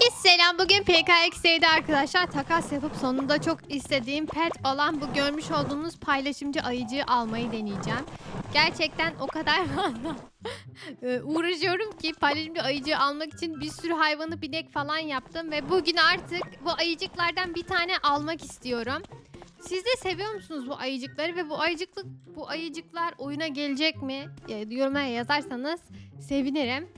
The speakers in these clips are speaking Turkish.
Herkese selam. Bugün PKX'de arkadaşlar takas yapıp sonunda çok istediğim pet olan bu görmüş olduğunuz paylaşımcı ayıcığı almayı deneyeceğim. Gerçekten o kadar e, uğraşıyorum ki paylaşımcı ayıcığı almak için bir sürü hayvanı binek falan yaptım ve bugün artık bu ayıcıklardan bir tane almak istiyorum. Siz de seviyor musunuz bu ayıcıkları ve bu ayıcıklık bu ayıcıklar oyuna gelecek mi? Yorumlara yazarsanız sevinirim.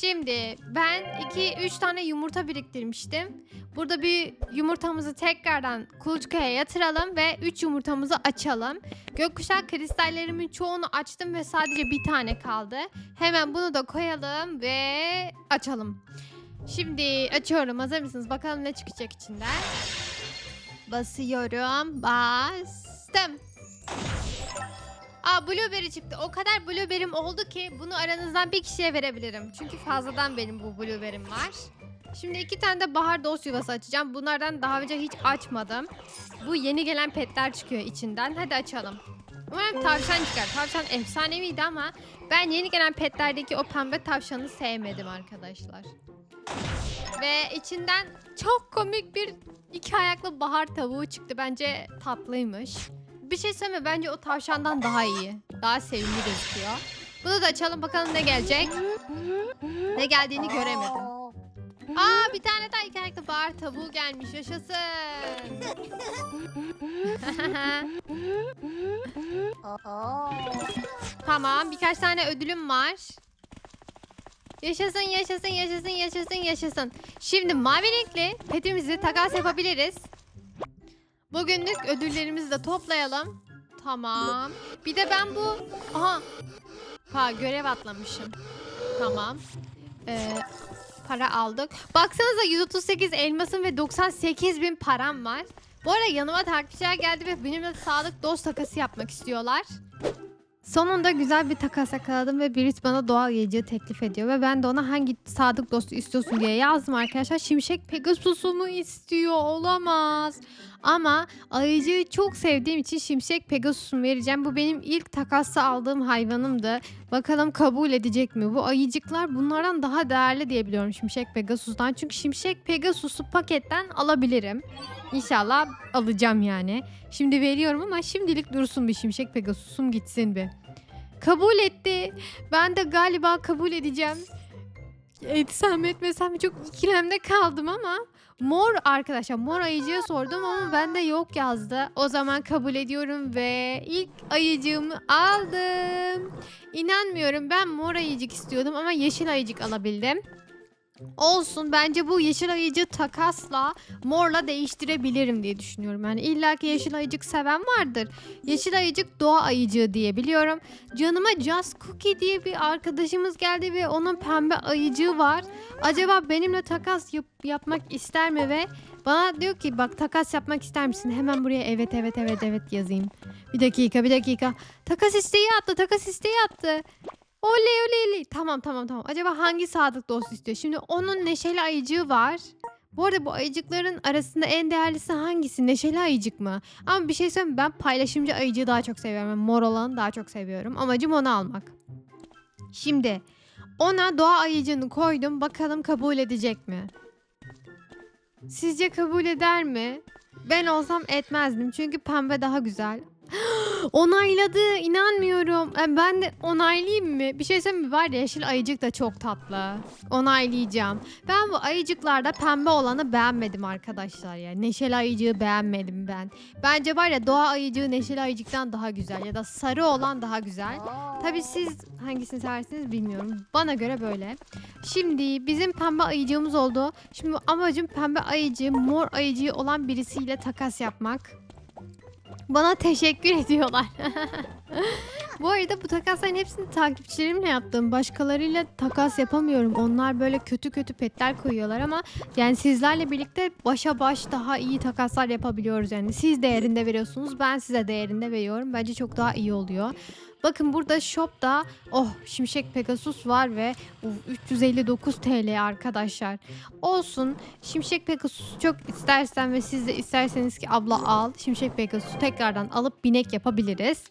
Şimdi ben 2-3 tane yumurta biriktirmiştim. Burada bir yumurtamızı tekrardan kuluçkaya yatıralım ve 3 yumurtamızı açalım. Gökkuşağı kristallerimin çoğunu açtım ve sadece bir tane kaldı. Hemen bunu da koyalım ve açalım. Şimdi açıyorum. Hazır mısınız? Bakalım ne çıkacak içinden. Basıyorum. Bastım. Aa blueberry çıktı. O kadar blueberry'm oldu ki bunu aranızdan bir kişiye verebilirim. Çünkü fazladan benim bu blueberry'm var. Şimdi iki tane de bahar dost yuvası açacağım. Bunlardan daha önce hiç açmadım. Bu yeni gelen petler çıkıyor içinden. Hadi açalım. Umarım tavşan çıkar. Tavşan efsaneviydi ama ben yeni gelen petlerdeki o pembe tavşanı sevmedim arkadaşlar. Ve içinden çok komik bir iki ayaklı bahar tavuğu çıktı. Bence tatlıymış. Bir şey söyleme bence o tavşandan daha iyi. Daha sevimli gözüküyor. Bunu da açalım bakalım ne gelecek. Ne geldiğini göremedim. Aa bir tane daha ayaklı bahar tavuğu gelmiş. Yaşasın. tamam birkaç tane ödülüm var. Yaşasın yaşasın yaşasın yaşasın yaşasın. Şimdi mavi renkli petimizi takas yapabiliriz. Bugünlük ödüllerimizi de toplayalım. Tamam. Bir de ben bu... Aha. Ha görev atlamışım. Tamam. Ee, para aldık. Baksanıza 138 elmasım ve 98 bin param var. Bu arada yanıma takipçiler geldi ve benimle sağlık dost takası yapmak istiyorlar. Sonunda güzel bir takas yakaladım ve birisi bana doğal yiyeceği teklif ediyor ve ben de ona hangi sadık dostu istiyorsun diye yazdım arkadaşlar. Şimşek Pegasus'umu istiyor olamaz. Ama ayıcığı çok sevdiğim için Şimşek Pegasus'umu vereceğim. Bu benim ilk takasla aldığım hayvanımdı. Bakalım kabul edecek mi? Bu ayıcıklar bunlardan daha değerli diye biliyorum Şimşek Pegasus'tan. Çünkü Şimşek Pegasus'u paketten alabilirim. İnşallah alacağım yani. Şimdi veriyorum ama şimdilik dursun bir Şimşek Pegasus'um gitsin bir. Kabul etti. Ben de galiba kabul edeceğim. Etsem etmesem çok ikilemde kaldım ama mor arkadaşlar mor ayıcıya sordum ama bende yok yazdı. O zaman kabul ediyorum ve ilk ayıcığımı aldım. İnanmıyorum ben mor ayıcık istiyordum ama yeşil ayıcık alabildim. Olsun bence bu yeşil ayıcı takasla morla değiştirebilirim diye düşünüyorum. Yani illa ki yeşil ayıcık seven vardır. Yeşil ayıcık doğa ayıcığı diye biliyorum. Canıma Just Cookie diye bir arkadaşımız geldi ve onun pembe ayıcığı var. Acaba benimle takas yap- yapmak ister mi ve bana diyor ki bak takas yapmak ister misin? Hemen buraya evet evet evet evet yazayım. Bir dakika bir dakika. Takas isteği attı takas isteği attı. Oley oley oley. Tamam tamam tamam. Acaba hangi sadık dost istiyor? Şimdi onun neşeli ayıcığı var. Bu arada bu ayıcıkların arasında en değerlisi hangisi? Neşeli ayıcık mı? Ama bir şey söyleyeyim ben paylaşımcı ayıcığı daha çok seviyorum. Yani mor olanı daha çok seviyorum. Amacım onu almak. Şimdi ona doğa ayıcığını koydum. Bakalım kabul edecek mi? Sizce kabul eder mi? Ben olsam etmezdim. Çünkü pembe daha güzel. Onayladı. inanmıyorum. E, Ben de onaylayayım mı? Bir şey söyleyeyim mi? Var ya yeşil ayıcık da çok tatlı. Onaylayacağım. Ben bu ayıcıklarda pembe olanı beğenmedim arkadaşlar ya. Neşeli ayıcığı beğenmedim ben. Bence var ya doğa ayıcığı neşeli ayıcıktan daha güzel. Ya da sarı olan daha güzel. Tabii siz hangisini seversiniz bilmiyorum. Bana göre böyle. Şimdi bizim pembe ayıcığımız oldu. Şimdi amacım pembe ayıcığı, mor ayıcığı olan birisiyle takas yapmak. Bana teşekkür ediyorlar. bu arada bu takasların hepsini takipçilerimle yaptım. Başkalarıyla takas yapamıyorum. Onlar böyle kötü kötü petler koyuyorlar ama yani sizlerle birlikte başa baş daha iyi takaslar yapabiliyoruz yani. Siz değerinde veriyorsunuz. Ben size değerinde veriyorum. Bence çok daha iyi oluyor. Bakın burada shopta oh Şimşek Pegasus var ve uf, 359 TL arkadaşlar. Olsun. Şimşek Pegasus çok istersen ve siz de isterseniz ki abla al. Şimşek Pegasus'u tekrardan alıp binek yapabiliriz.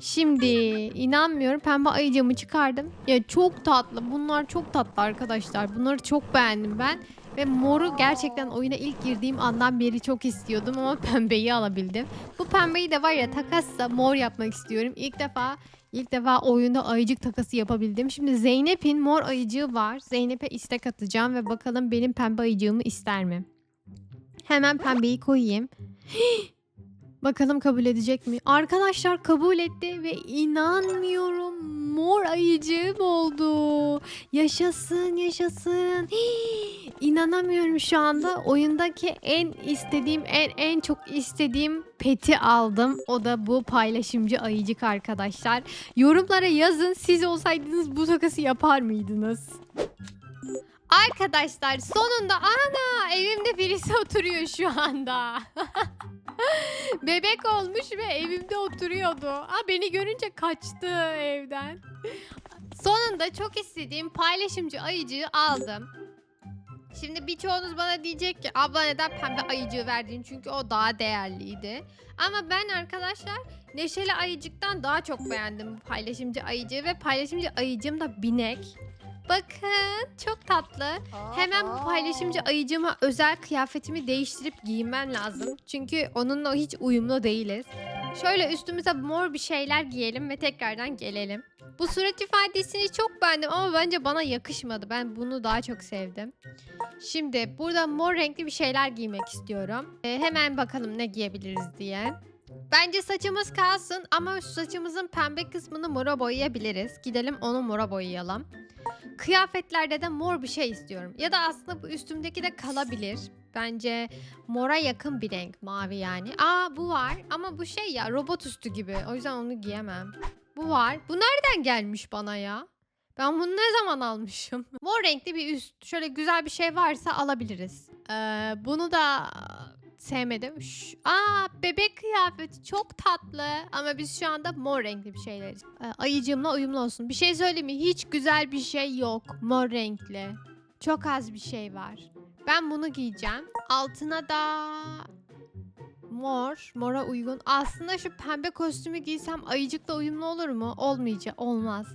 Şimdi inanmıyorum pembe ayıcığımı çıkardım. Ya çok tatlı. Bunlar çok tatlı arkadaşlar. Bunları çok beğendim ben. Ve moru gerçekten oyuna ilk girdiğim andan beri çok istiyordum ama pembeyi alabildim. Bu pembeyi de var ya takasla mor yapmak istiyorum. İlk defa ilk defa oyunda ayıcık takası yapabildim. Şimdi Zeynep'in mor ayıcığı var. Zeynep'e istek atacağım ve bakalım benim pembe ayıcığımı ister mi? Hemen pembeyi koyayım. Bakalım kabul edecek mi? Arkadaşlar kabul etti ve inanmıyorum mor ayıcığım oldu. Yaşasın yaşasın. Hii, İnanamıyorum şu anda. Oyundaki en istediğim en en çok istediğim peti aldım. O da bu paylaşımcı ayıcık arkadaşlar. Yorumlara yazın siz olsaydınız bu takası yapar mıydınız? Arkadaşlar sonunda ana evimde birisi oturuyor şu anda. Bebek olmuş ve evimde oturuyordu. Aa, beni görünce kaçtı evden. Sonunda çok istediğim paylaşımcı ayıcığı aldım. Şimdi birçoğunuz bana diyecek ki abla neden pembe ayıcığı verdin çünkü o daha değerliydi. Ama ben arkadaşlar neşeli ayıcıktan daha çok beğendim paylaşımcı ayıcığı ve paylaşımcı ayıcığım da binek. Bakın çok tatlı. Hemen bu paylaşımcı ayıcığıma özel kıyafetimi değiştirip giyinmem lazım. Çünkü onunla hiç uyumlu değiliz. Şöyle üstümüze mor bir şeyler giyelim ve tekrardan gelelim. Bu surat ifadesini çok beğendim ama bence bana yakışmadı. Ben bunu daha çok sevdim. Şimdi burada mor renkli bir şeyler giymek istiyorum. Ee, hemen bakalım ne giyebiliriz diye. Bence saçımız kalsın ama şu saçımızın pembe kısmını mora boyayabiliriz. Gidelim onu mora boyayalım. Kıyafetlerde de mor bir şey istiyorum. Ya da aslında bu üstümdeki de kalabilir. Bence mora yakın bir renk mavi yani. Aa bu var ama bu şey ya robot üstü gibi. O yüzden onu giyemem. Bu var. Bu nereden gelmiş bana ya? Ben bunu ne zaman almışım? Mor renkli bir üst. Şöyle güzel bir şey varsa alabiliriz. Ee, bunu da sevmedim. Şş, aa bebek kıyafeti çok tatlı. Ama biz şu anda mor renkli bir şeyler. Ee, ayıcığımla uyumlu olsun. Bir şey söyleyeyim mi? Hiç güzel bir şey yok mor renkli. Çok az bir şey var. Ben bunu giyeceğim. Altına da mor, mora uygun. Aslında şu pembe kostümü giysem ayıcıkla uyumlu olur mu? Olmayacak, olmaz.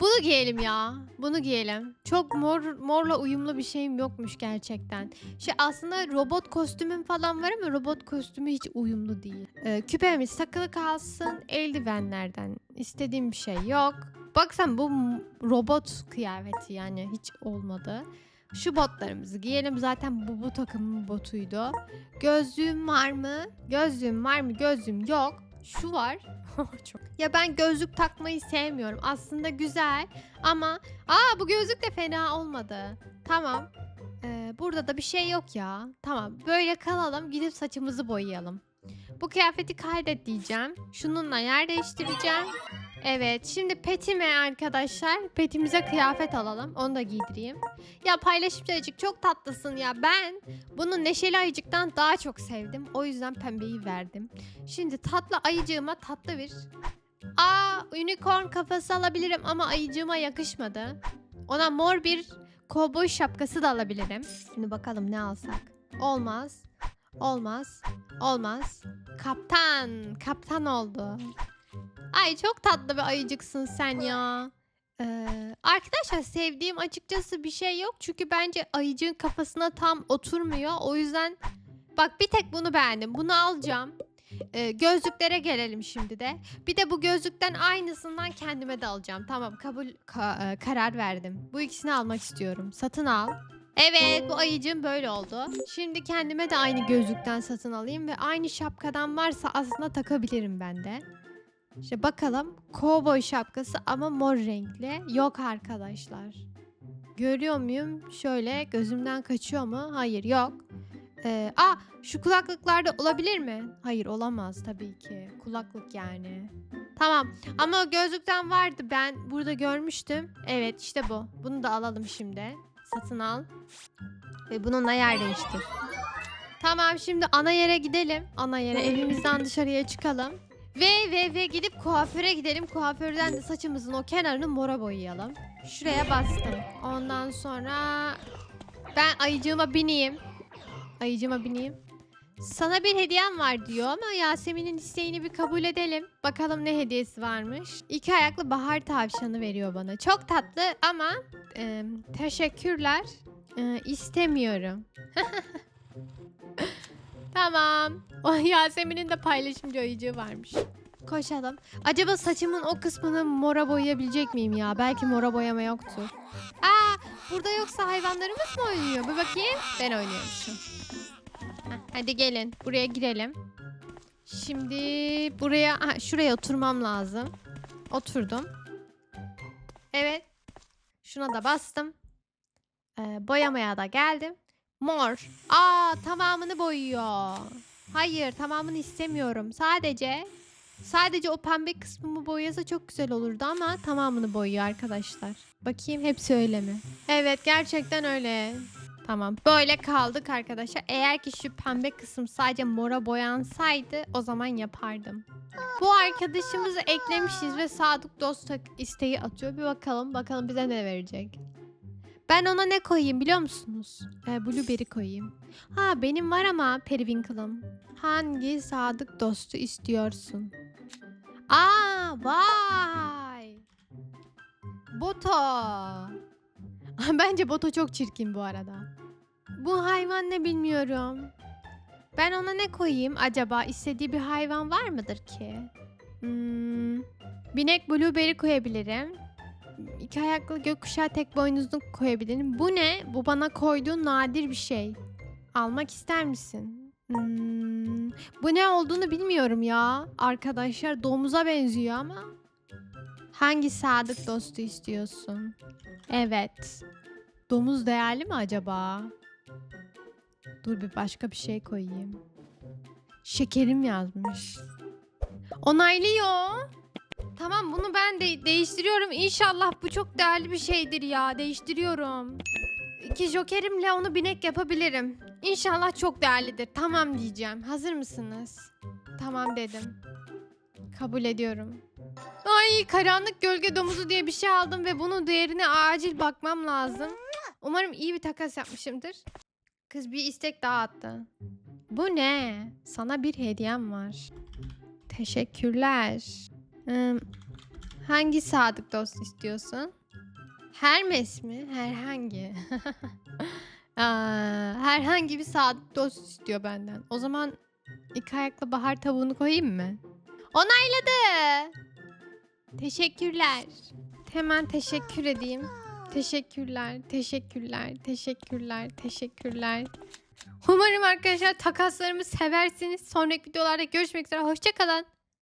Bunu giyelim ya. Bunu giyelim. Çok mor morla uyumlu bir şeyim yokmuş gerçekten. Şey aslında robot kostümüm falan var ama robot kostümü hiç uyumlu değil. Ee, küpemiz takılı kalsın. Eldivenlerden istediğim bir şey yok. Baksana bu robot kıyafeti yani hiç olmadı. Şu botlarımızı giyelim. Zaten bu bu takımın botuydu. Gözlüğüm var mı? Gözlüğüm var mı? Gözlüğüm yok. Şu var. Çok. Ya ben gözlük takmayı sevmiyorum. Aslında güzel ama aa bu gözlük de fena olmadı. Tamam. Ee, burada da bir şey yok ya. Tamam. Böyle kalalım. Gidip saçımızı boyayalım. Bu kıyafeti kaydet diyeceğim. Şununla yer değiştireceğim. Evet. Şimdi petime arkadaşlar. Petimize kıyafet alalım. Onu da giydireyim. Ya paylaşımcı ayıcık çok tatlısın ya. Ben bunu neşeli ayıcıktan daha çok sevdim. O yüzden pembeyi verdim. Şimdi tatlı ayıcığıma tatlı bir... Aa unicorn kafası alabilirim ama ayıcığıma yakışmadı. Ona mor bir kovboy şapkası da alabilirim. Şimdi bakalım ne alsak. Olmaz. Olmaz. Olmaz. Kaptan. Kaptan oldu. Ay çok tatlı bir ayıcıksın sen ya. Ee, arkadaşlar sevdiğim açıkçası bir şey yok. Çünkü bence ayıcığın kafasına tam oturmuyor. O yüzden bak bir tek bunu beğendim. Bunu alacağım. Ee, gözlüklere gelelim şimdi de. Bir de bu gözlükten aynısından kendime de alacağım. Tamam kabul ka- e, karar verdim. Bu ikisini almak istiyorum. Satın al. Evet bu ayıcığım böyle oldu. Şimdi kendime de aynı gözlükten satın alayım ve aynı şapkadan varsa aslında takabilirim ben de. İşte bakalım kovboy şapkası ama mor renkli. Yok arkadaşlar. Görüyor muyum? Şöyle gözümden kaçıyor mu? Hayır yok. Ee, aa şu kulaklıklarda olabilir mi? Hayır olamaz tabii ki. Kulaklık yani. Tamam ama o gözlükten vardı ben burada görmüştüm. Evet işte bu. Bunu da alalım şimdi. Satın al. Ve bununla yer değiştir. Tamam şimdi ana yere gidelim. Ana yere evimizden dışarıya çıkalım. Ve ve ve gidip kuaföre gidelim. Kuaförden de saçımızın o kenarını mora boyayalım. Şuraya bastım. Ondan sonra ben ayıcığıma bineyim. Ayıcığıma bineyim. Sana bir hediyem var diyor ama Yasemin'in isteğini bir kabul edelim. Bakalım ne hediyesi varmış. İki ayaklı bahar tavşanı veriyor bana. Çok tatlı ama e, teşekkürler. E, istemiyorum. tamam. O Yasemin'in de paylaşımcı oyuncağı varmış. Koşalım. Acaba saçımın o kısmını mora boyayabilecek miyim ya? Belki mora boyama yoktu. Aa, burada yoksa hayvanlarımız mı oynuyor? Bir bakayım. Ben oynuyormuşum. Hadi gelin. Buraya girelim. Şimdi buraya, ha, şuraya oturmam lazım. Oturdum. Evet. Şuna da bastım. Ee, boyamaya da geldim. Mor. Aa tamamını boyuyor. Hayır tamamını istemiyorum. Sadece sadece o pembe kısmımı boyasa çok güzel olurdu ama tamamını boyuyor arkadaşlar. Bakayım hepsi öyle mi? Evet gerçekten öyle. Tamam böyle kaldık arkadaşlar. Eğer ki şu pembe kısım sadece mora boyansaydı o zaman yapardım. Bu arkadaşımızı eklemişiz ve Sadık Dost isteği atıyor. Bir bakalım bakalım bize ne verecek. Ben ona ne koyayım biliyor musunuz? Ee, blueberry koyayım. Ha benim var ama periwinkle'ım. Hangi sadık dostu istiyorsun? Aa vay. Boto. Bence Boto çok çirkin bu arada. Bu hayvan ne bilmiyorum. Ben ona ne koyayım acaba? İstediği bir hayvan var mıdır ki? Hmm, binek blueberry koyabilirim. İki ayaklı gökkuşağı tek boynuzlu koyabilirim. Bu ne? Bu bana koyduğun nadir bir şey. Almak ister misin? Hmm, bu ne olduğunu bilmiyorum ya. Arkadaşlar domuza benziyor ama. Hangi sadık dostu istiyorsun? Evet. Domuz değerli mi acaba? Dur bir başka bir şey koyayım. Şekerim yazmış. Onaylıyor. Tamam bunu ben de değiştiriyorum. İnşallah bu çok değerli bir şeydir ya. Değiştiriyorum. İki jokerimle onu binek yapabilirim. İnşallah çok değerlidir. Tamam diyeceğim. Hazır mısınız? Tamam dedim. Kabul ediyorum. Ay karanlık gölge domuzu diye bir şey aldım ve bunun değerine acil bakmam lazım. Umarım iyi bir takas yapmışımdır. Kız bir istek daha attı. Bu ne? Sana bir hediyem var. Teşekkürler. Hangi sadık dost istiyorsun? Hermes mi? Herhangi. Aa, herhangi bir sadık dost istiyor benden. O zaman iki ayaklı bahar tavuğunu koyayım mı? Onayladı. Teşekkürler. Hemen teşekkür edeyim. Teşekkürler, teşekkürler, teşekkürler, teşekkürler. Umarım arkadaşlar takaslarımı seversiniz. Sonraki videolarda görüşmek üzere. Hoşçakalın.